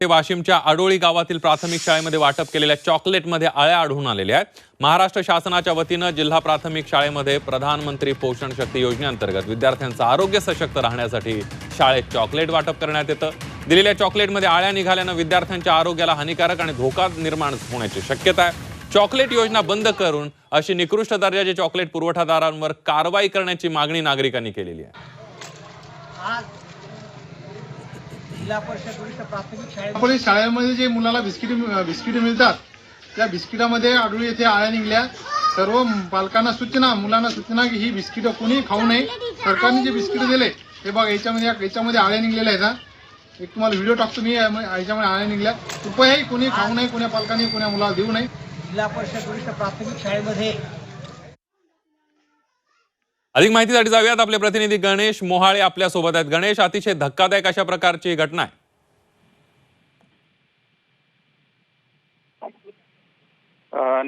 ते वाशिमच्या आडोळी गावातील प्राथमिक शाळेमध्ये वाटप केलेल्या चॉकलेटमध्ये आळ्या आढळून आलेल्या आहेत. महाराष्ट्र शासनाच्या वतीनं जिल्हा प्राथमिक शाळेमध्ये प्रधानमंत्री पोषण शक्ती योजनेअंतर्गत विद्यार्थ्यांचं आरोग्य सशक्त राहण्यासाठी शाळेत चॉकलेट वाटप करण्यात येतं. दिलेल्या चॉकलेटमध्ये आळ्या निघाल्यानं विद्यार्थ्यांच्या आरोग्याला हानिकारक आणि धोका निर्माण होण्याची शक्यता आहे. चॉकलेट योजना बंद करून अशी निकृष्ट दर्जाचे चॉकलेट पुरवठादारांवर कारवाई करण्याची मागणी नागरिकांनी केलेली आहे. जिल्हा परिषद वरिष्ठ प्राथमिक शाळेत आपण शाळेमध्ये जे मुलाला बिस्किट बिस्किट मिळतात त्या बिस्किटामध्ये आढळून येथे आळ्या निघल्या. सर्व पालकांना सूचना मुलांना सूचना की ही बिस्किटं कोणी खाऊ नये. सरकारने जे बिस्किट दिले हे बघा याच्यामध्ये याच्यामध्ये आळ्या निघलेल्या आहेत हा. एक तुम्हाला व्हिडिओ टाकतो मी यामध्ये- याच्यामध्ये आळ्या निघल्या. कृपयाही कोणी खाऊ नये कोण्या पालकांनी कोण्या मुलाला देऊ नये. जिल्हा परिषद वरिष्ठ प्राथमिक शाळेमध्ये अधिक माहितीसाठी जाऊयात आपले प्रतिनिधी गणेश मोहाळे आपल्यासोबत आहेत. गणेश अतिशय धक्कादायक अशा प्रकारची घटना आहे.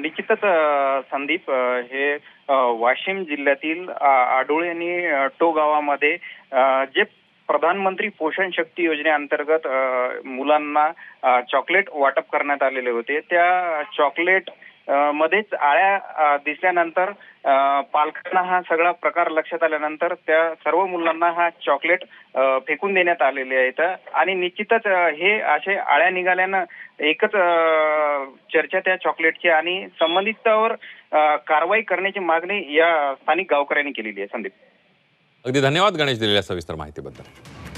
निश्चितच संदीप हे वाशिम जिल्ह्यातील आडोळे आडोळी आणि टो गावामध्ये जे प्रधानमंत्री पोषण शक्ती योजनेअंतर्गत मुलांना चॉकलेट वाटप करण्यात आलेले होते. त्या चॉकलेट मध्येच आळ्या दिसल्यानंतर पालकांना हा सगळा प्रकार लक्षात आल्यानंतर त्या सर्व मुलांना हा चॉकलेट फेकून देण्यात आलेले आहेत. आणि निश्चितच हे असे आळ्या निघाल्यानं एकच चर्चा त्या चॉकलेटची आणि संबंधितावर कारवाई करण्याची मागणी या स्थानिक गावकऱ्यांनी केलेली आहे. संदीप. अगदी धन्यवाद गणेश दिलेल्या सविस्तर माहितीबद्दल.